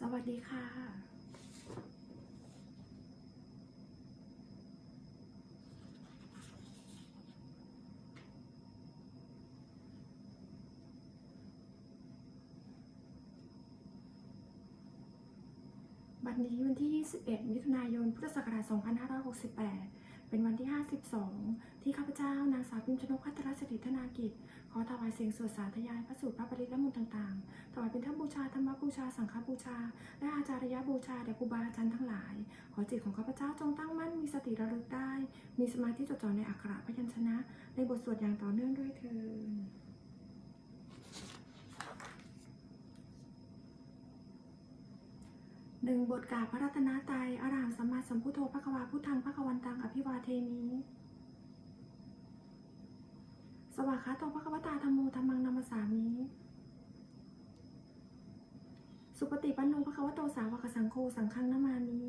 สวัสดีค่ะ บัดนี้วันที่ 21 มิถุนายน พุทธศักราช 2568 เป็นวันที่ 52 ที่ข้าพเจ้านางสาวพิมชนกพัทรสถิธนากิจ ขอถวายเสียงสวดสาธยายพระสูตรพระปริตและมนต์ต่างๆ ถวายเป็นทั้งบูชาธรรมบูชา สังฆบูชา และอาจารยบูชาแด่ครูบาอาจารย์ทั้งหลาย ขอจิตของข้าพเจ้าจงตั้งมั่นมีสติระลึกได้ มีสมาธิจดจ่อในอักขระพยัญชนะ ในบทสวดอย่างต่อเนื่องด้วยเถิด หนึ่งบทกาพระรัตนตรัยอรหังสัมมาสัมพุทโธพระควาพุทธังพระควันตังอภิวาเทมิสวากขาโตพระควตาธรรมโมธรรมังนัมสสามิสุปฏิปันโนพระควโตสาวกสังโฆสังฆังนามามิ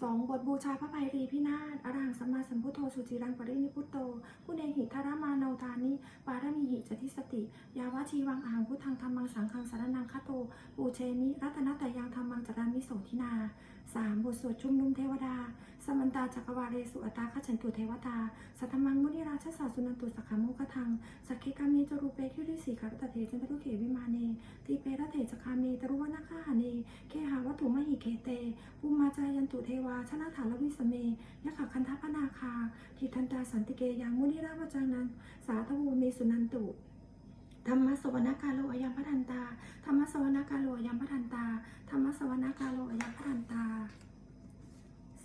สองบทบูชาพระภัยรีพินาศอรหังสัมมาสัมพุทโธสุจิรังปรินิพุตโตผู้เนหิทารามานาทานิปารมีหิจติสติ ยาวชีวังอาหังพุทธังธรรมังสังฆังสารนังคโตปูเชมิรัตนตยังธรรมังจารามิโสทินา สามบทสวดชุมนุมเทวดา สมันตาจักรวาเรสุอตาขจันตุเทวตา สัทธมังมุนิราชสาสุนันตุสักขมุขทัง สักเคกามีจรูเปคิริสีการตเถจันทรุเขวิมาเนทีเปรเถจคาเมตรุวนาคาหาเนเคหาวัตถุมหิเคเตภูมาจายันตุเทวาชนะฐานลวิสเมยะขคันทพนาคาทิทันตาสันติเกยังมุนิราวจานันสาธวูเมสุนันตุ ธรรมสวนากาโลอยามพทันตา ธรรมสวนากาโลอยามพทันตา ธรรมสวนากาโลอยามพทันตา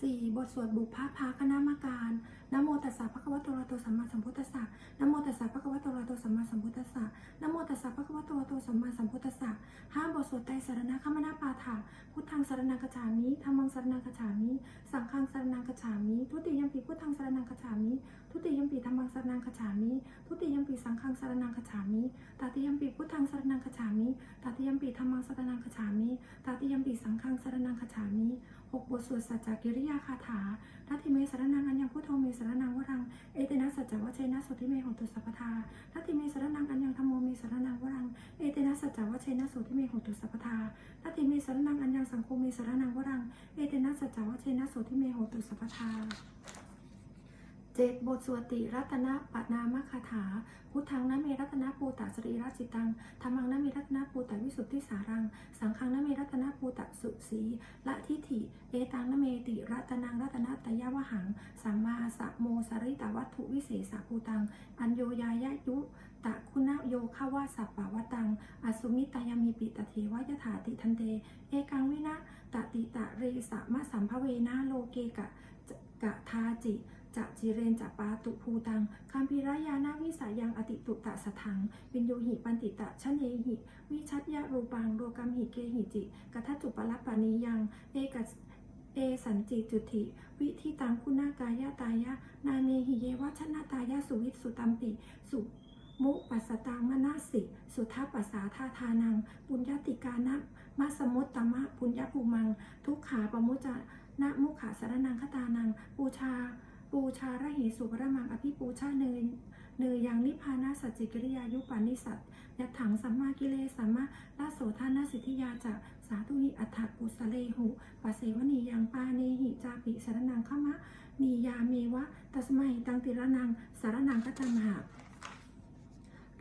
สี่บทสวดบุพภาคณามการนโมตัสสะภะคะวะโตอะระโตสัมมาสัมพุทธัสสะนโมตัสสะภะคะวะโตอะระโตสัมมาสัมพุทธัสสะนโมตัสสะภะคะวะโตอะระโตสัมมาสัมพุทธัสสะห้าบทสวดไตรสรณคมนาปาฐะพุทธังสรณังคัจฉามิธรรมังสรณังคัจฉามิสังฆังสรณังคัจฉามิทุติยมปีพุทธังสรณังคัจฉามิทุติยมปีธรรมังสรณังคัจฉามิทุติยมปีสังฆังสรณังคัจฉามิตติยมปีพุทธังสรณังคัจฉามิตติยมปีธรรมังสรณังคัจฉามิตติยมปีสังฆังสรณังคัจฉามิ หกบทสวดสัจจกิริยาคาถาทัติเมสรนังอัญญังพุทโธเมสรนังวรัง เอเตนะสัจจวัชเชนะสุทิเมหตุสัพพทาทัติเมสรนังอัญญังธรรมโมเมสรนังวรัง เอเตนะสัจจวัชเชนะสุทิเมหตุสัพพทาทัติเมสรนังอัญญังสังโฆเมสรนังวรัง เอเตนะสัจจวัชเชนะสุทิเมหตุสัพพทา เจ็ดบทสวดติรัตนปนามคาถา พุทธังนเมรัตนปูตะสรีราจิตังธรรมังนเมรัตนปูตะวิสุทธิสารัง สังฆังนเมรัตนปูตะสุสีละทิฏฐิ เอตังนเมติรัตนังรัตนตยวหัง สัมมาสะโมสริตวัตถุวิเศษภูตัง อัญโยยายะยุตะคุณโยคาวาสัปปะวตัง อสุมิตายามีปิตเทวายถาติทันเต เอกังวินะตติตะเรสะมะสัมภเวนะโลเกกะกะทาจิ จะจิเรนจะปาตุภูตังคัมภีรายานาวิสายังอติตุตะสถังวินโยหิปันติตะชะเนหิวิชัตยะรูปังโรกัมหิเกหิจิกัทจุปละปานิยังเอกัสเอสันจิจุติ วิธิตังคุณากายะตายะ นาเนหิเยวัชนะตายะสุวิสุตัมปิ สุมุปัสตังมนาสิ สุทัปปัสสาธาทานัง ปุญญาติกานะมัสมุตตมะปุญญภูมัง ทุกขาปมุจจะนะมุขาสารนังคตานัง ปูชา ปูชาระหิสุพระมังอภิปูชาเนยเนยยังนิพพานาสัจจิกริยายุปานิสัตยัตถังสัมมากิเลสัมมาลาโสธานาสิทธิยาจะสาธุหิอัฏฐกุสเลหุปัสเสวนียังปาเนหิจาปิสารนังขมะนียาเมวะตัสมัยตังติระนังสารนังกัตมหา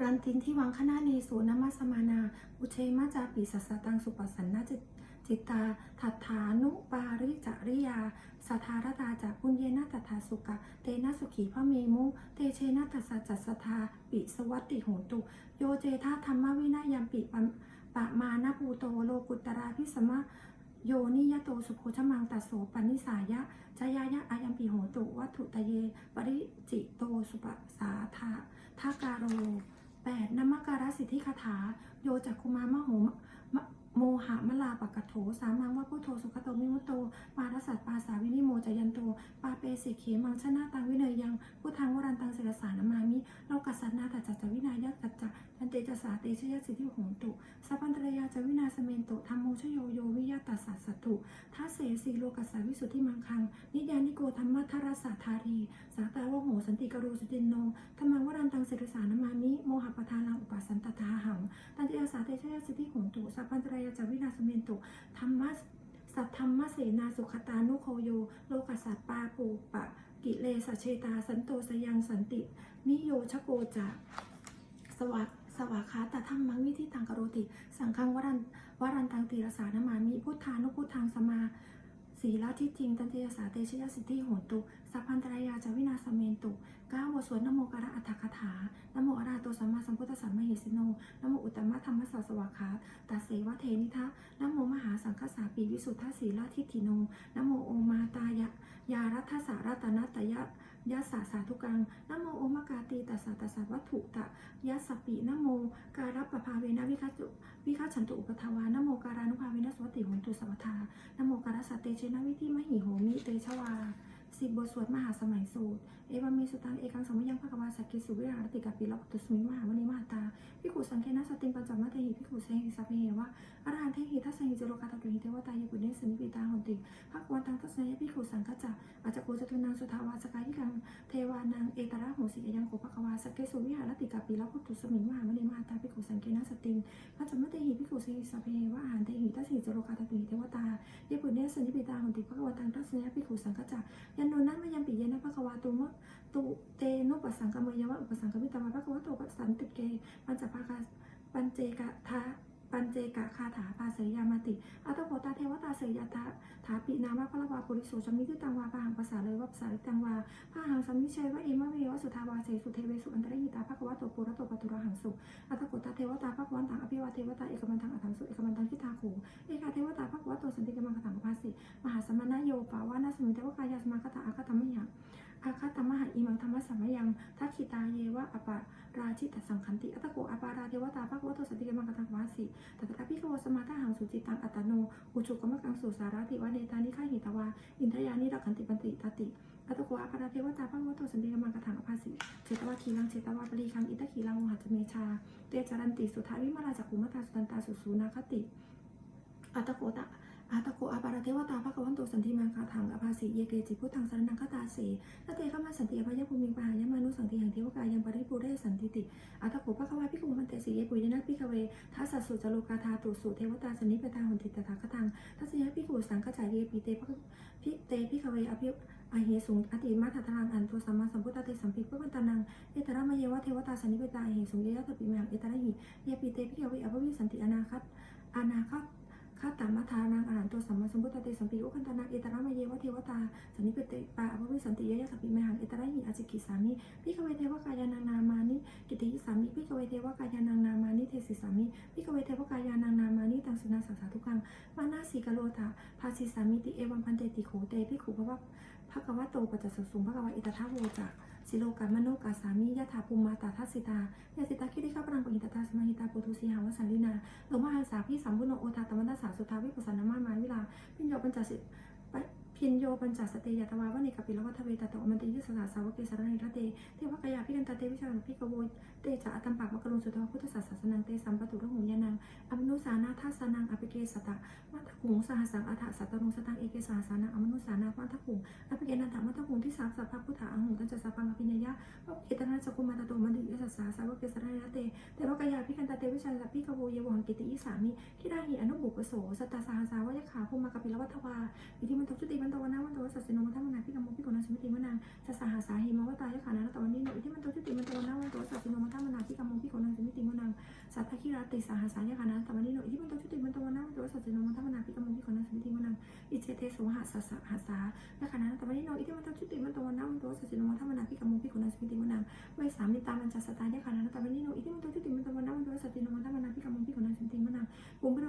รันตินที่วังคณาเนสูนมาสมานา อุเชมาจาปิสัสตังสุปสันนาจิต จิตตาทัฏฐานุปาริจาริยาสทธารตาจากปุญเยนะตัทาสุกะ เตนะสุขีพระเมมุ เตเชนะตัสจัสสทาปิสวัตติโหตุ โยเจธาธรรมวินายัมปิปะปะมานะภูโตโลกุตราพิสมะโยนิยโตสุโพชมังตัสโสปนิสายะจายายะอายัมปิโหตุวัตถุตเย ปริจิโตสุปสาธาทาการโร 8 นมักการสิทธิคาถา โยจักคุมามะโหม โมหะมะลาปะกะโถ สามังว่าพุทโธสุขโตมิมุตโต ปาทสัตปาสาวินิโมจยันโต ปาเปสิเขมังชนะตังวิเนยยังพุทธังวรันตังเสรสานามามิโลกัสสนาตัจจวินายักัจจทันเตจสาเตชยสิทธิโหงตุสัพพันตรยาจวินาสเมนตุธรรมโมชโยโยวิยตัสสะสัตตุทัสเสสีโลกัสสาวิสุทธิมังคัง นิยานิโกธรรมะทรสสะธารี สาตาวโหสันติกโรสุตินโนธรรมังวรันตังเสรสานามามิโมหะปทานังอุปสันตตาหัง ตันเติอาสาเตชยสิทธิโหงตุสัพพันตรยาจาวินาสเมนตุธรรมะสัทธรรมะเสนาสุขตานุโคโย โลกัสสัตปาปูปะ กิเลสเชตา สันโตสยังสันติ นิโยชโกจะสวะสวาคาตธรรมังวิธิตังกโรติ สังฆังวรันวรันตังตีรสานามามิพุทธานุพุทธังสมา สีละทิจริงตันเตยสาเตชยสิทธิโหนตุสัพพันตรายาจาวินาสเมนตุก้าวบทสวดนโมการะอัฏฐคาถานโมอาราตัวสัมมาสัมพุทธสัมมหิสิโนนโมอุตตมะธรรมสสวากขาตัสเสวะเทนิทะนโมมหาสังฆสาปีวิสุทธสีละทิฏฐิโนนโมโอมาตายะยารัทธสารัตนัตยะ ยัสสะสาธุกังนโมโอมกาตีตัสสะตัสสะวัตถุตะยัสสปีนโม การับประภาเวนะวิคัจุวิคัจฉันตุอุปทวานโมการานุภาเวนะสวัตติโหนตุสัมปทานโมกัสสเตเชนะวิธิมหิโหมิเตชวา สิบบทสวดมหาสมัยสูตร เอวามีสุตังเอกังสมยังภควาสักกิสุวิหารติกัปปิลปุตสมิมหามณีมหาตาพิขุสังเคนะสติปัญจมัตเทหิพิขุเสหิสัพเพเหวะอรหันเทหิทัสสหิจโลกาตตุหิเทวตายปุเนสนิปิตาหนติภควันตังทัสสยพิขุสังกัจจะอาจจะโกจตุนังสุทาวาสกายิกังเทวานังเอตระโหสิยังโกภควาสักกิสุวิหารติกัปปิลปุตสมิมหามณีมหาตาพิขุสังเคนะสติปัญจมัตเทหิพิขุเสหิสัพเพเหวะอรหันเทหิทัสสหิจโลกาตตุหิเทวตายปุเนสนิปิตาหนติภควตังทัสสยพิขุสังกัจจะยันโนนัมยังปิเยนะพระควาตุมะตุเตนุปัสสังกมยวะอุปสังกมิตามาภควาตุปัสสันติเกปัญจภาคาปัญเจกะทา ปัญเจกะคาถาปาเสยยามาติ อัตโกตาเทวตาเสยยาตาถาปินามะพระวาปุริโสชมิติตังวาปะหังภาษาเลยวะภาษาลิตังวาพาหังสัมมิเชยวะเอมะเววะสุทาวาเสสุเทเวสุอันตรหิตาภควโตปุระโตปตุระหังสุ อัตโกตาเทวตาภควันตังอภิวาเทวตาเอกมันตังอัตถังสุเอกมันตังทิทาโขเอกาเทวตาภควโตสันติกมังคตังภาสิมหาสมณโยปาวานาสมิเทวกายาสมาคตาอาคตมยัง อาคตมหาอิมังธรรมสัมมยังทักขิตาเยวะอปาราชิตสังขันติอัตโกอปาราเทวตาภควโตสติกมังคตังวาสิตถาพิกสมาทาหังสุจิตังอัตโนอุจุกมกังสุสาราติวะเนตานิฆาหิตวาอินทยานิรักขันติปันติตติอัตโกอปาราเทวตาภควโตสันติกมังคตังอภาสิเจตวาคีลังเจตวาปรีคังอิตคีลังโมหัจเมชาเตจารันติสุทาวิมาราจักขุมตาสุตันตาสุสูนาคติอัตโกตะ อาตะโกอาปาราเทวตาภะคะวันโตสันติมังคาถังอภาสีเยเกจิพุทธังสรนังคตาเสนเตขมาสันติอภยภูมิงปหายมานุสังติหังเทวกายังปริปุเรสันติติอาตะโกภะคะวาพิกุมันเตสีเยปุยนัพิกเวทัสสสุจโลกาธาตุสุเทวตาสนิปตาหุนติตถาคตังทัสยะพิกุสังขจายเยปิเตภะพิเตพิกเวอภิอาเหสุงอติมาทัตรังอันโตสัมมาสัมพุทธะเตสัมภิพุปันตานังเอตระมเยวะเทวตาสนิปตาเหสุงเยยะตปิมังเอตระหิเยปิเตพิกเวอภวิสันติอนาคัตอนาคัต ข้าตามมาทานังอาหารตัวสัมมาสัมพุทธเตสัมปิโอคันตานังเอตระมเยวะเทวตาสันนิปเตปาอภวิสันติยะยะสัพพิมหังเอตระหิอาจิกิสามิพิกเวเทวกายานังนามานิกิติยิสามิพิกเวเทวกายานังนามานิเทสิสามิพิกเวเทวกายานังนามานิตังสุนาสัสสาทุกังมานาสีกโลตาภาสิสามิติเอวังพันเตติโขเตพิขุภวะภะคะวะโตปัจจสสุงภะคะวะอิตถาโวจะ สิโลกามโนกาสามิยะถาภูมิมาตาทัสสิตายาสิตาคิริข้าปรังปะหิตตาสมาหิตาปุทุสีหาวสันลินาโลมาหันสาพี่สัมบุโนโอทาตมันตสาสุทาวิปัสสนามามาวิลาพิญโยปัญจสิป พิญโยปัญจสเตยตวาวะเนกปิลวัทเวตโตมันติยุสสาสาวกเกสรณิทะเตเทวกายาพิกันตาเตวิชาพิกโวเตจะอตัมปากมกะลุงสุทวพุทธศาสนังเตสัมปตุระหุยานังอมนุสานาทัสนังอภิเกสตะมัทหุงสหสังอัฏฐสัตตนุสตังเอเกสาสานังอมนุสานามัทหุงอภิเกนันทมัทหุงที่สามสัพพพุทธาอังหุตันจสัพพังอภิญญาพระเอตนะสกุมาตโตมันติยุสสาสาวกเกสรณิทะเตเทวกายาพิกันตาเตวิชาพิกโวเยวหังกิติอิสามิทิดาหิอนุบุปโสสตตาสหสาวยะขาภูมากปิลวัทวาอิทิมันตจุติมันันตวนามันตวสัสสิโนมัทัมนาพิกมพิกุณาสมิติมนาสสหาสาหิมวตายะขานาตวันนี้โนอิทิมันตจุติมันตวนามันตวสัสสิโนมัทัมนาพิกมพิกุณาสมิติมนาสัทธคิราติสหาสายะขานาตวันนี้โนอิทิมันตจุติมันตวนามันตวสัสสิโนมัทัมนาพิกมพิกุณาสมิติมนาอิเจเตสุหะสัสหาสายะขานาตวันนี้โนอิทิมันตจุติมันตวนามันตวสัสสิโนมัทัมนาพิกมพิกุณาสมิติมนาไวสามิตามันจัสตายะ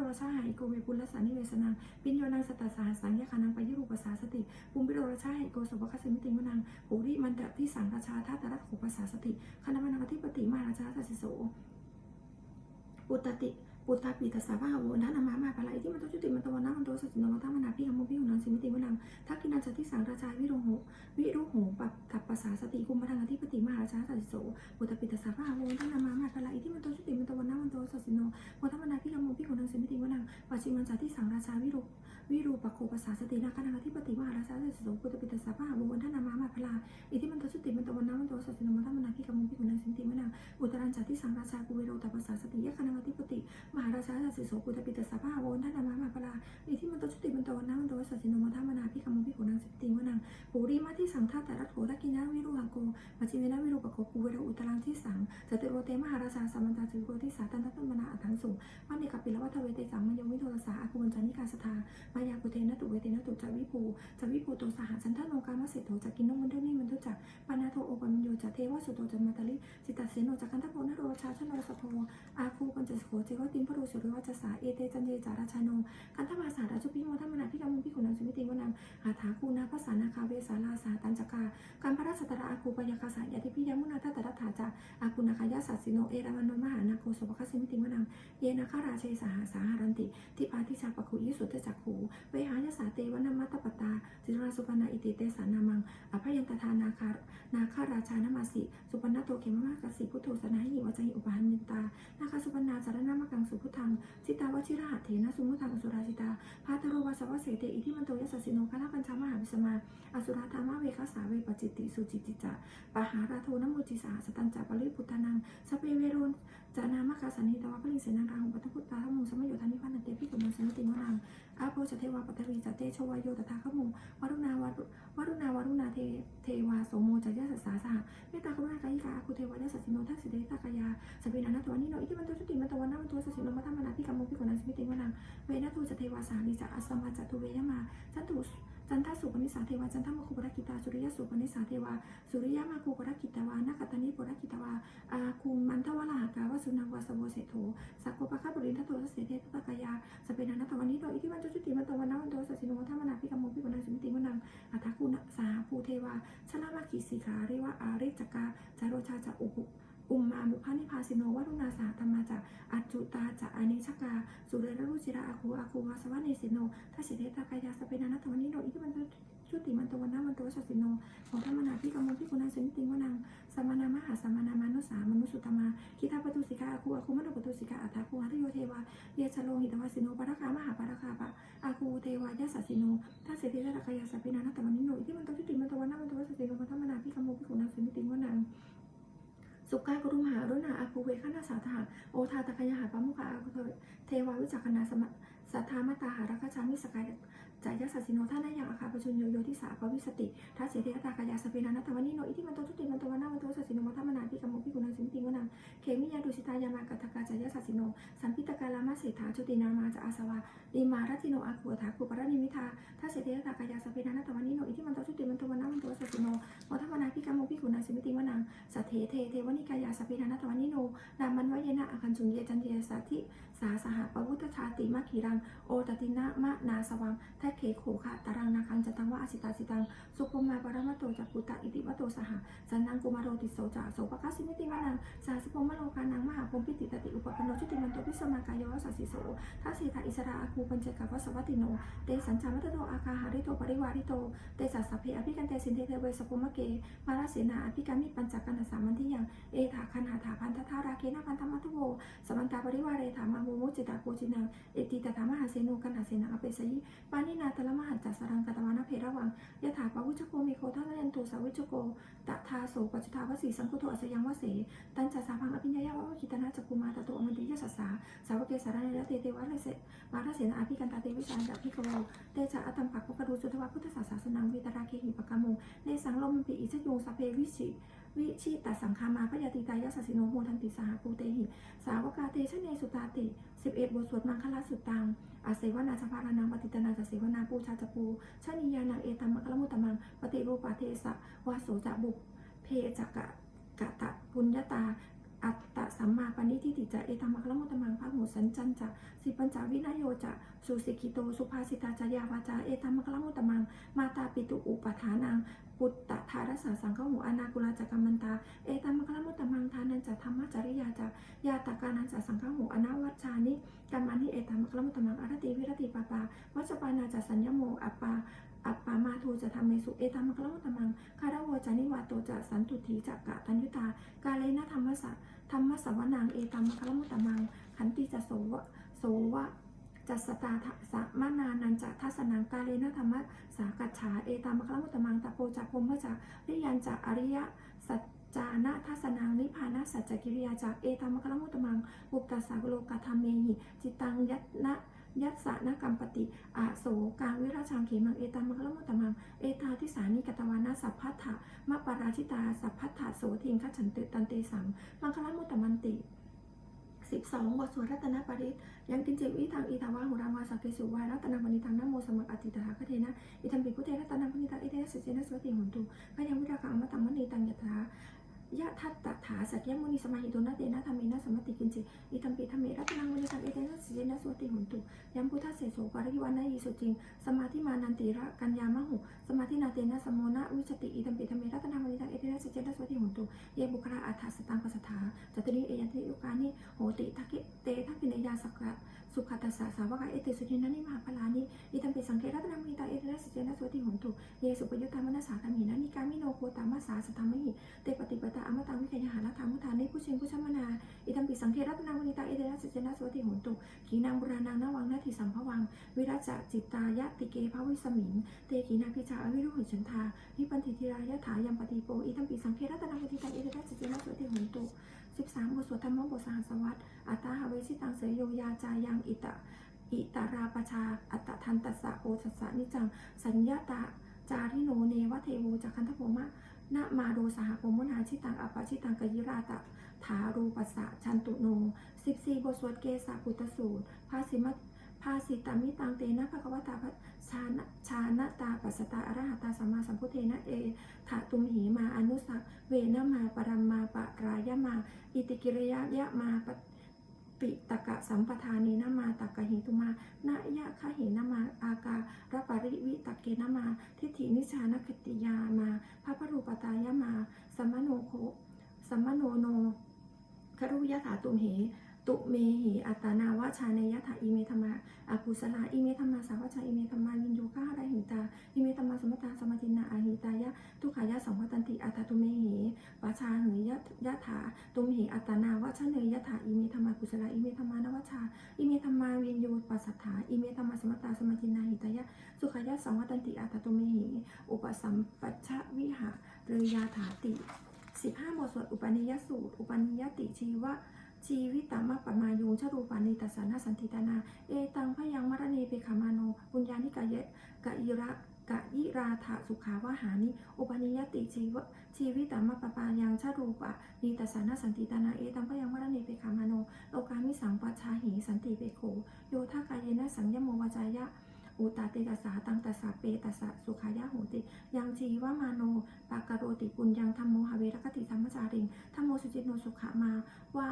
พรรชาหายโกเวปุลลสานิเวสนางปิญโยนางสตสหสังยะขานังไปยุรูปสาสติภูมิโรรชาหิโกสวคัสมิติมนางปุริมันตะที่สังราชาธาตรัตโขภาษาสติคณะมนังอธิปติมาราชาสัสโสปุตติปุตตาปีตัสสะพะโวนะนามามาภะลที่มันตุจุติมันโตวันนะมันโตสัจจิโนมัทธมนาพิกมุพิหุนังสิ ทักกินันจติสังราชาวิโรโหวิรุโหปัปตัปปะสาสติกุมพทังอธิปติมหาราชาสัจจิโสปุตตาปีตัสสะพะหะโวนะนามามาภะลาอิทิมันโตจุติมันโตวันนะมันโตสัจจิโนโมทธมนาพิกัมมุพิหุนังเสมิติวนังปัจฉิมันจติสังราชาวิโรวิรูปโคปสาสตินาคนังอธิปติมหาราชาสัจจิโสปุตปีตัสสะพะหะโวนะนามามาภะลาอิทิมันโตจุติมันโตวันนะมันโตสัจจิโนมัทธมนาพิกัมมุพิหุนังสิมิติวนังอุตรัญจติสังราชากุเวโรตัปปะสาสติยะคนังอธิปติมหาราชาสัสโสปุตปิตสสะพะโวนท่านามามาปลาอิทิมันโตชุติมันโตวันนะมันโตสัจจิโนมัทธามนาพิกรรมพิขุนังสิติวนังปุริมาที่สังทัตตรัตโถทักินาวิรุหังโกปัจจิเวนะวิรุปโคกุเวรอุตรังที่สังจติโรเตมหาราชาสัมมันตาจิโรที่สาตันทัตมนาอัถังสุวันเนกัปปิลวัฏเวเตสังมยวิโทรสาอากุวันจานิกาสทามายากุเทนตุเวเตนตุจาวิภูจาวิภูโตสหสันทโนกามาเสโถจักกินนมันเทนิมันทุจักปานาโทโอปัญโยจเทวสุโตจัมมาตลิสิตาเสโนจักกันทโพนโรชาชโนสโทอาคูปัญจสโสเจวติมพรุสุริวัจสาเอเตจันเยจาราชาโนคันธมาสาราชุพิโมทัมนาพิกามุพิขุนังสุมิติวนังอาถาคูนาภาษานาคาเวสาลาสาตันจกาการพระราชตระอาคูปยคาสายาธิพิยมุนาทัตตรัฐาจาอาคูนาคายาสัสสิโนเอรามันโนมหานาโคสภคสิมิติวนังเยนาคาราเชสหาสาหารันติทิปาทิชาปคุยิสุตจักขูเวหายสาเตวนามัตตปตาจิราสุปนาอิติเตสานามังอภยันตทานาคานาคาราชานามาสิสุปนาโตเขมมากสิพุทโธสนาหิวจัยอุปหันยินตานาคาสุปนาสารนามกังสุพุทธังสิตาวชิระหัตเถนะสุมุทังอสุราชิตาพาตโรวาสวะเสเตอิทิมันโตยัสสสิโนคาลปัญชามหาวิสมา อสุราธรรมเวคัสสาเวปจิตติสุจิติจะปะหาราโทนโมจิสาสตันจะปริพุทธนังสเปเวโรนจานามคาสันนิตวะปริเสนารังปัตพุตตาธมุงสมัยโยธานิพันธ์เตพิกุณังสมิติวนังอาโพจเทวาปัตตรีจเตโชวายโยตถาขมุงวรุณาวรุวรุณาวรุณาเทเทวาโสโมจยะสัสสาสหเมตตากรุณากายิกาอาคุเทวายะสัสสิโนทัสสิเดตากายาสเปนานาตวันนี้เนาะอิทิมันตุจุติมันตวันนามันตัวสสิโนมัทธมนาพิกรรมพิกุนังสมิติวนังเวนะตูจะเทวาสาลิจะอัสสมาจตุเวยมาจันตุ จันทสุปนิสาเทวาจันทมคุปรกิตาสุริยสุปนิสาเทวาสุริยมาคุปรกิตาวานักตานิปุรกิตาวาอาคุมันทวลาหากาวสุนังวาสโวเสโถสักโกปะคาปุรินทโตสเสเทตตะกายาสเปนานาตวันนี้เนาะอิทิมันจุติมันตวันนามันตัสสิโนมัทธมนาพิกรรมพิกนังสมิติวนังอัฏฐกุณสาภูเทวาชนะมากิสีขาเรวะอาริจกาจารโรชาจะอุปุอุมมามุพาสิโนวัรุณาสาธรรมาจากอัจจุตาจากอเนชกา สุเรรรุจิระอาคูอาคูวาสวะเนสิโนทัศเทตากายาสเปนานัตวันนิโนอิทิมันชุติมันตวันนามันตวสัสสิโนของธรรมนาพิกรรมพิกุณาสินิติวนังสมานามหาสมานามานุสามนุสุตมาคิทาปตุสิกาอาคูอาคูมโนปตุสิกาอัฏฐาคูหัตโยเทวาเยชโลหิตวาสิโนปะระคามหาปะระคาปะอาคูเทวายาสัสิโนทัศเทตากายาสเปนานัตวันนิโนอิทิ กากรุมหารุณาอาภูเวขนาสาธาโอทาตะคยหาปมุขอาคุเทวาวิจักขณาสมะสัทธามาตาหารักชามิสกายจายสัสิโนท่านได้ยังอาคาปชุนโยโยทิสาปวิสติทัสเสเทตากายาสเปนานัตวันนิโนอิทิมันโตทุติมันโตวันามันโตสัสิโนมัทมนาพิกรรมพิกุณาสิมติวนังเขมิยาดุสิตายามากัตกาจายสัสิโนสัมพิตกาลามาเศรษฐาจุตินามาจะอาสวาดีมารัติโนอาคุถาคุปรนิมิทาทัสเสเทตากายาสเปนานัตวันนิโนอิทิมันโตทุติมันโตวันามันโตสัสิโนมัทมนาพิกรรมพิกุณาสิมติวนังสัทเทเทเทวนิกายาสปินานัตวานิโนนามันวะเยนะอาคันจุงเยจันเยสัทธิสาสหปวุตชาติมะขีรังโอตตินะมะนาสวังทเคโขคะตารังนาคันจะตังวะอสิตาสิตังสุภมาปรมะโตจักปุตตะอิติวะโตสหสันนังกุมารโรติโสจะโสปคัสสิมิติวะนังสาสุพมโลกานังมหาพรมปิติตติอุปปนโนชุติมันโตพิสมากายวัสสิโสทัสสิตาอิสระอาคูปัญจกะวัสวัติโนเตสัญจามัตโตอาคาหาริโตปริวาริโตเตสัสสะเพอภิกันเตสินเทเทเวสภมเกมาราเสนาอภิกามิปัญจกันสามันที่ยังเอถาคันหาถาพันทธาราเคนะพันธมัทโวสมันตาปริวาเรถามาโมโมจิตาโกจินังเอติตถามหาเสนุกันหาเสนาอเปสยิปานินาตละมหันจจสรังกตวานะเพระวังยะถาปวุชโกมิโคทันเรนตุสาวิชโกตทาโสปัจจุทาวสีสังคุโตอสยังวเสตันจัสสาพังอภิญญายะวะคิตนาจักกุมาตโตอมันติยสัสสาสาวกเกสารเนรเตเตวะเลเสมาราเสนาอภิกันตาเตวิจารจักพิกโวเตจาอตัมปักกะดูสุทวะพุทธศาสนาวิตราเคหิปกามุเนสังลมปิอิชยุงสเพวิชิ วิชิตสังคามาพยาติตายาสัสิโนโหทันติสหภูเตหิ สาวกาเตชเนสุตาติสิบเอ็ดบทสวดมังคลสุตตังอาเสวนาชภารานังปฏิตนาจะเสวนาปูชาจปูชนียานังเอตัมมะกะละมุตมังปฏิรูปาเทสะวาโสจะบุพเพจักกะกะตะปุญญาตา อัตตะสัมมาปณิทิติจะเอตัมมะคละมุตตมังพระหูสันจันจะสิปัญจวินโยจะสุสิกิโตสุภาสิตาจายาวาจาเอตัมมะคละมุตตมัง มาตาปิตุอุปทานังปุตตะทารสาสังฆหูอนากุลาจักรมันตา เอตัมมะคละมุตตมังทานันจะธรรมจริยาจะยาตากานันจะสังฆหูอนาวัชชานิกรรมานิเอตัมมะคละมุตตมังอรติวิรติปาปาวัชปานาจะสัญญโมอปปา อัปปามาทูจะทำเมสุเอตัมมะคละมุตมังคาราวจานิวาโตจะสันตุถีจักกะตัญยุตา กาเลนะธรรมสะธรรมสวนางเอตัมมะคละมุตมัง ขันติจะโสวะโสวะจัสตาทะสะมานานันจะทัสนังกาเลนะธรรมะสากัจฉาเอตัมมะคละมุตมังตะโปจะพรหมจะริยันจะอริยะสัจจานะทัสนังนิพพานะสัจจกิริยาจะเอตัมมะคละมุตมังบุปตสสะโลกธรรมเมหิจิตังยัตนะ ยัสสะนกรรมปฏิอาโสกางวิราชังเขมังเอตัมมะคละมุตตมังเอตาทิสานิกตวานาสัพพัทธะมะปราชิตาสัพพัทธะโสทิงขฉันติตันเตสังมังคละมุตตมันติสิบทสวดรัตนปริตยังกินเจวิทางอีทาวาหุรามวาสักเกสุวายรัตนปณิทังนโมสมังอติตถาคเทนะอิทัมปิพุเทรัตนปณิทังเอเทนะสิเจนะสวัติหุนตุขยังวิราคังมตังมณีตังยถายะทัตตถาสักยมุนีสมาหิโตนะเตนะธรรมเมนะสมติกินเจอิทัมปิธรรมเมรัตนังมณีตังเอเท นะสิเจนะสวัติหุนตุยัมพุทธเสโสปาริวันนะยีสุจริง สมาธิมานันติระกัญญามหุ สมาธินาเตนะสมโมนะวิจติอิตัมปิธรรมเมรัตนามณิตังเอเทนะสจเจนสวัสดิหุนตุเยบุคลาอัฏฐสตังปัสสถาจตุริเอยันติยุกานิโหติทักเตทักปินยาสกะสุขตัสสะสาวกะเอติสุทินันนิมหาพลานิอิตัมปิสังเกรัตนามณิตังเอเทนะสจเจนะสวัสดิหุนตุเยสุปยุตตามนัสสาธรรมินะนิกามิโนโคตามัสสาสตัมมหิเตปฏิปตาอมตังวิขยหานะธรรมุทานิผู้ชิงผู้ชมนาอิตัมปิสังเกรัตนามณิตังเอเทนะสจเจนะสวัสดิหุนตุขีนางบุรานังนวังนาทิสัมภวัง วิรัจจิตตายะติเกภวิสมิงเตกีนาพิจาอวิรุหิฉันทานิปันติธิรายะถายัมปฏิโปอิทัมปิสังเครัตนาปฏิตังเอเดรัจเจนะสวติหนตุ สิบสามบทสวดธรรมบทสหัสวัตอัตตาหาเวชิตังเสยโยยาจายังอิตะอิตาราปชา อัตตทันตัสสะโอสัสสะนิจัง สัญญาตาจาริโนเนวะเทโวจักขันธโมะนมาโดสหโพมุนาชิตังอปปชิตังกยิราตะถารูปัสสะชันตุโนสิบสี่บทสวดเกสาปุตตสูตรภาสิมัต ภาสิตามิตังเตนะภะคะวตาชานะชานะตาปัสสตาอรหัตตาสัมมาสัมพุทเทนะเอถาตุมหีมาอนุสักเวนะมาปรัมมาปะรายะมา อิติกิริยะยะมาปปิตกะสัมปทานีนามาตักกะหิตุมานะยะคะหินามา อาการะปริวิตักเกนามา ทิฏฐินิชานคติยามาพระพรูปตายะมาสัมมโนโคสัมมโนโนครุยะถาตุมเห ตุเมหิอัตนาวะชาเนยะถาอิเมธรรมะอากุสลาอิเมธรรมาสาวชาอิเมธรรมายินโยคะหะหิตาอิเมธรรมาสมตาสมาตินาอาหิตายะทุขายะสัมปตันติอัตตุเมหิวาชาหืยะยะถาตุมเหอัตนาวะชาเนยะถาอิเมธรรมากุสลาอิเมธรรมานวชาอิเมธรรมาวินโยปัสสัทธาอิเมธรรมาสมตาสมาตินาหิตายะสุขายะสัมปตันติอัตตุเมหิอุปสัมปัชชวิหะเรยาถาติสิบห้าบทสวดอุปนิยสูตร อุปนิยติชีวะ ชีวิตตามะปะมาโยุงชรูปานิตัสานาสันติตานา เอตังพยังมรณีเปขามาโนปุญญานิกายะกะอิระกะยิราถะสุขาวหานิ อุปนิยติชีวะชีวิตามะปะปายังชรูปะนิตัสานาสันติตานาเอตังพยังมรณีเปขามาโนโลกามิสังปชาหิสันติเปโขโยทากายเยนะสัญญโมวจายะอุตาเตตัสสาตังตัสสะเปตัสสะสุขายะโหติ ยังชีวะมาโนปากโรติปุญญังธรรมโมหเวรคติธรรมจาริงธรรมโมสุจิโนสุขะมาว่า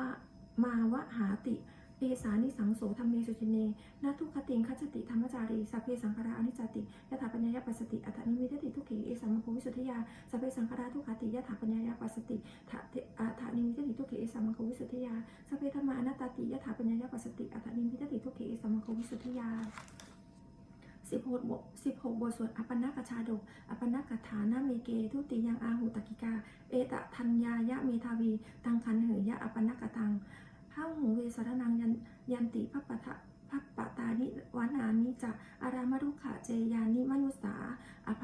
มาวะหาติเอสานิสังโสธรรมเมสุจินเนนาทุกขติงคัจจติธรรมจารีสัพเพสังขาราอนิจจติยถาปัญญายปัสสติอัตถนิมิตติทุกเขเอสัมมโควิสุทธิยาสัพเพสังขาราทุกขติยถาปัญญายปัสสติอัตถนิมิตติทุกเขเอสัมมโควิสุทธิยาสัพเพธรรมานัตตติยถาปัญญายปัสสติอัตถนิมิตติทุกเขเอสัมมโควิสุทธิยา สิบหกบทสิบทสวดอปันนกชาดกอปันนกถานาเมเก ทุติยังอาหูตกิกา เอตะทัญญายะเมทาวี ตังคันเหยยะอปันนกตังผ้าหูเวสรนังยันยันติพัปปะทะพัปปะตานิวานานิจะอารามารุขะเจยานิมนุสาอภ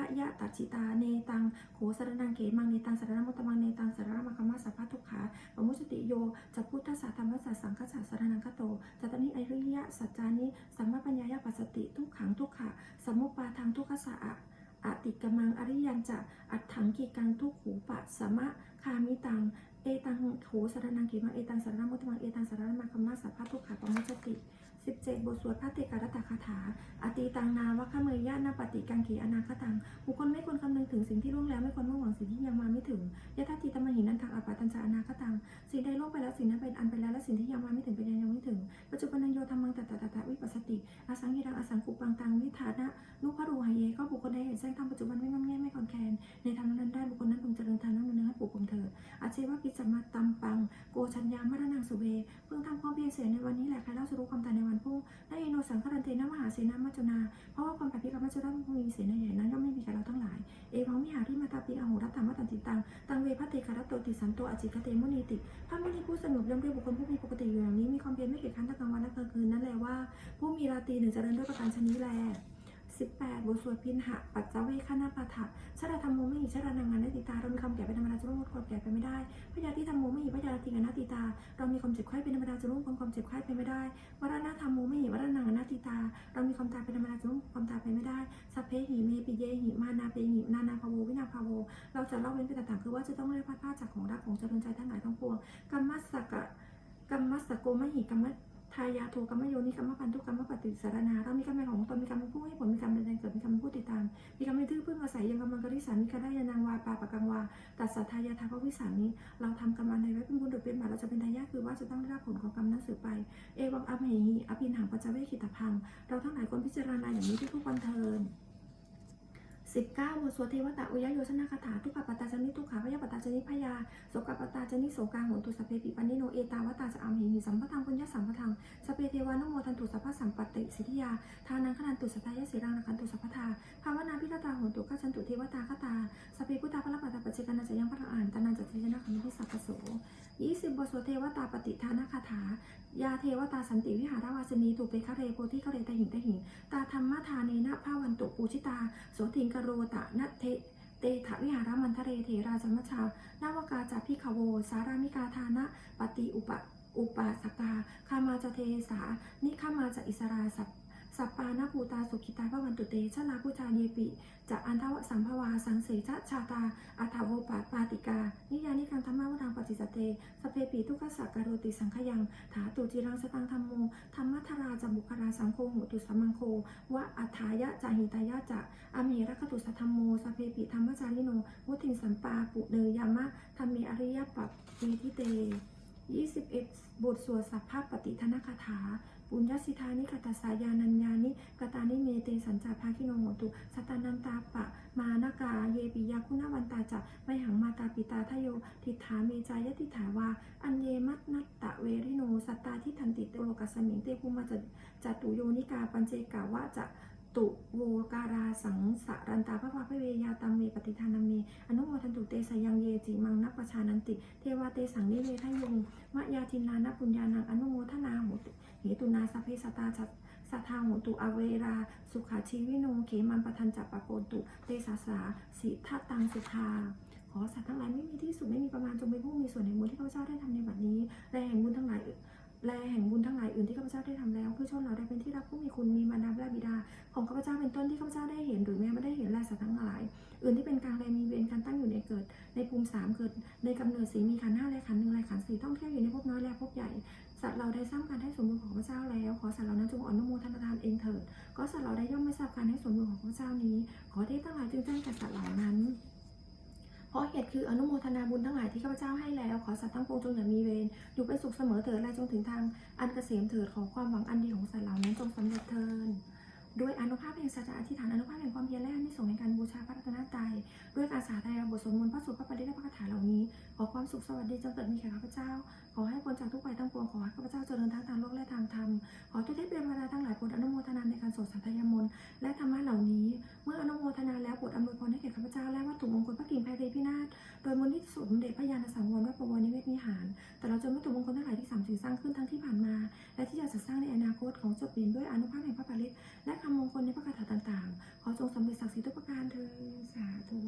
ะยะตัจิตาเนตังโขสรนังเขมังเนตังสารนมุตตมังเนตังสารนมัคคมัสสะพัทุกขาปมุสติโยจะพุทธสัทธรรมสัสสังฆสัสารนังคโตจัตนิอริยะสัจจานิสัมมาปัญญายะปัสสติทุกขังทุกขะสมุปปาทางทุกขสะอะอติกมังอริยันจะอัตถังกิกังทุกขูปะสมะคามิตังเอตังโขสารนังเขมังเอตังสารนมุตตมังเอตังสารนมัคคมัสสะพัทุกขาปมุสติ 17 บทสวดพระเตการตคาถา อตีตังนาวะขเมยยะนาปฏิกังขีอนาคตัง บุคคลไม่ควรคำนึงถึงสิ่งที่ล่วงแล้วไม่ควรมุ่งหวังสิ่งที่ยังมาไม่ถึงยะทัตติตมหินันทังอปาตัญจาอนาคตัง สิ่งใดล่วงไปแล้วสิ่งนั้นเป็นอันเป็นแล้วและสิ่งที่ยังมาไม่ถึงเป็นยังยังไม่ถึง ปัจจุบันโยธรรมังตตตตวิปัสสติ อสังหิรังอสังกุปังตังวิธานะนุพรูหายเยก็บุคคลใดเห็นแจ้งธรรมปัจจุบันไม่งอมแง่ไม่คอนแคนในธรรมนั้นได้บุคคลนั้นพึงเจริญทางนั้นนั้นให้ปลูกผมเถิดอาเชวะกิจจมาตัมปัง โกชัญญามรณังสุเวเพิ่งทำความเพียรเสียในวันนี้แหละใครเล่าจะรู้ความตายในวันพรุ่งได้อินโนสังฆรันเทนะมหาเสนามัจนา เพราะว่าความแปดพิกรรมมัจจุราชมีเสนาใหญ่นั้นย่อมไม่มีแก่เราทั้งหลาย เอวังมิหาที่มาตาปิอโหรัตตามตันติตัง ตังเวพัตเตคารตโตติสันโตอจิกเตมุนีติพระมุนีผู้สงบย่อมเรียบุคคลผู้มีปกติอยู่อย่างนี้มีความเพียรไม่เกียจคร้านทั้งกลางวันและกลางคืนนั่นแหละว่า ผู้มีราตรีหนึ่งจะเดินด้วยประการชนี้แล 18บทสวดพินหะ ปัจจเวคณาปาถะชราธรรมโมไม่หิชรานังงานนติตาเรามีความแก่เป็นธรรมดาจะร่วมความแก่ไปไม่ได้พยาธิธรรมโมไม่หิพยาธิงานาติตา เรามีความเจ็บไข้เป็นธรรมดาจะร่วมความเจ็บไข้ไปไม่ได้วรณะธรรมโมไม่หิวรณังอนาติตา เรามีความตายเป็นธรรมดาจะร่วมความตายไปไม่ได้สัพเพหิเมปิเยหิมานาเปหินานาภาโววินาภาโว เราจะเล่าเว้นไปต่างๆคือว่าจะต้องได้พัดพลาดจากของรักของเจริญใจทั้งหลายทั้งปวงกรรมสกกะกรรมสกโกมหิกรรม ทายาโทกรรมโยนิกรรมปันทุกรรมปฏิสารนาเรามีกรรมเป็นของตนมีกรรมผู้ให้ผลมีกรรมเป็นแรงเกิดมีกรรมผู้ติดตาม มีกรรมเป็นที่พึ่งอาศัยยังกำลังกริสามีกระได้ยานางวาปาปะกังวาตัดสัทธายาทาภวิสามีเราทำกรรมอันใดไว้เป็นบุญหรือเป็นบาปเราจะเป็นทายาคือว่าจะต้องได้รับผลของกรรมนั้นสืบไป เอวังอเมหิอภินหังปัจเวคิตพัง เราทั้งหลายควรพิจารณาอย่างนี้ทุกวันเทิน 19บทสวดเทวตะอุยโยชนะคาถาทุกขปตตาจนิทุกขาพยาปตตาจนิพยาโสกปตตาจนิโสกาโหนตุสเพปิปันนิโนเอตาวตาจะอามหิหิสัมปทังปุญญสัมปทังสเพเทวานุโมทันตุสัพพะสัมปติสิทธิยาทานังขนันตุสัทธายสีรังนันตุสัพพทาภาวนาพิรตาโหนตุกัจจันตุเทวตาคตาสเพพุทธาพระปัตาปัจเจกนัจะยังพระอ่านตานันจัตติชนะคำพิสัพพโส20บทสวดเทวตาปฏิทานคาถา ยาเทวตาสันติวิหารวาสนีถูกเปคะเรโพธิคะเรตหิงตหิง ตาธรรมทาเนนะภาวันตุปูชิตา โสติงกโรตะนัทเทเตถวิหารมันทะเรเถราจมชานาวกาจาพิคโว สารามิกาทานะปฏิอุปอุปาสกาคามาจเทสา นิคามาจอิสราสัพสัปปานาภูตาสุขิตาพระวันตุเตชนาพุชาเยปิจะอันทวสัมภวาสังเสชะชาตาอัฏฐโวปาปาติกา นิยานิคังธรรม จิสเตสเพปีทุกขสักการโรติสังขยังถาตุจิรังสตังธรรมโมธรรมทราจบุคราสังโฆโหตุสัมมังโควะอัฏฐายะจาหิตายะจะอเมรคตุสธรรมโมสเพปีธรรมจาริโนมุตินสัมปาปุเนยามะธรรมเมอริยปัปปีทิเต 21 บทสวดสัพพะปฏิทนคาถา ปุญญสิทานิกตสายานัญญานิกตานิเมเตสัญจาภาคิโนโหตุสตานันตาปะ มานากาเยปิยาคุณวันตาจะไมหังมาตาปิตาทโยทิฐาเมจายติถาวาอันเยมัตนัตตะเวริโนสัตตาทิทันติโตโลกัสสมิงเตภูมาจจตุโยนิกาปัญเจกาวะจะ ตุโวการาสังสะรันตาพระภาพเวยาตัมเมปฏิทานามีอนุโมทันตุเตสยังเยจิมังนักประชานันติ เทวาเตสังนิเวทยงมะยาทินานาปุญญานังอนุโมทนาโหติเหตุนาสัพเพสตาจัสัทธาโหตุอเวรา สุขาชีวิโนเขมันปทันจัปปะโปตุ เตสาสาสิทัตตังสุทาขอสัตว์ทั้งหลายไม่มีที่สุดไม่มีประมาณจงเป็นผู้มีส่วนในบุญที่ข้าเจ้าได้ทำในบัดนี้และแห่งบุญทั้งหลาย แลแห่งบุญทั้งหลายอื่นที่ข้าพเจ้าได้ทำแล้วเพื่อชนเราได้เป็นที่รักผู้มีคุณมีมารดาและบิดา ของข้าพเจ้าเป็นต้นที่ข้าพเจ้าได้เห็นหรือแม้ไม่ได้เห็นแลสัตว์ทั้งหลาย อื่นที่เป็นกลางแลมีเวรการตั้งอยู่ในเกิด ในภูมิสามเกิด ในกำเนิดสีมีขันห้าและขันหนึ่งและขันสี่ท่องเที่ยวอยู่ในภพน้อยและภพใหญ่สัตว์เราได้สร้างการให้ส่วนบุญของพระเจ้าแล้ว ขอสัตว์เหล่านั้นจงอนุโมทนาทานเองเถิดก็สัตว์เราได้ย่อมไม่ทราบการให้ส่วนบุญของพระเจ้านี้ ขอเทพทั้งหลายจึงแจ้งแก่สัตว์เหล่านั้น เพราะเหตุคืออนุโมทนาบุญทั้งหลายที่ข้าพเจ้าให้แล้ว ขอสัตว์ทั้งปวงจงอย่ามีเวรอยู่เป็นสุขเสมอเถิดและจงถึงทางอันเกษมเถิดขอความหวังอันดีของสัตว์เหล่านั้นจงสำเร็จเถิ โดยอนุภาพแห่งสัจจะอธิษฐานอนุภาพแห่งความเพียรและอนิสงส์ในการบูชาพระรัตนตรัยด้วยการสาธยายบทสวดมนต์พระสูตรพระปฏิและพระคาถาเหล่านี้ ขอความสุขสวัสดีจงเกิดมีแก่ข้าพเจ้า ขอให้คนจากทุกไปทั้งปวงขอให้ข้าพเจ้าเจริญทั้งทางโลกและทางธรรม ขอทุกท่านเป็นเวลาทั้งหลายโปรดอนุโมทนาในการสวดสาธยายมนต์และธรรมะเหล่านี้ เมื่ออนุโมทนาแล้วโปรดอำนวยพรให้แก่ข้าพเจ้าและวัตถุมงคลพระกิ่งไพรเดพินาศโดยมูลนิธิสมเด็จพระยาณสังวรวัดประวรนิเวศวิหาร แต่เราจนวัตถุมงคลทั้งหลายที่สามสิ่งสร้างขึ้นทั้งที่ผ่านมา และที่จะสร้างในอนาคตของจดเปลี่ยนด้วยอนุภาพแห่งพระปริตและธำมงคลในพระคาถาต่างๆ ขอทรงสำเร็จศักดิ์สิทธิ์ทุกประการเถิดสาธุ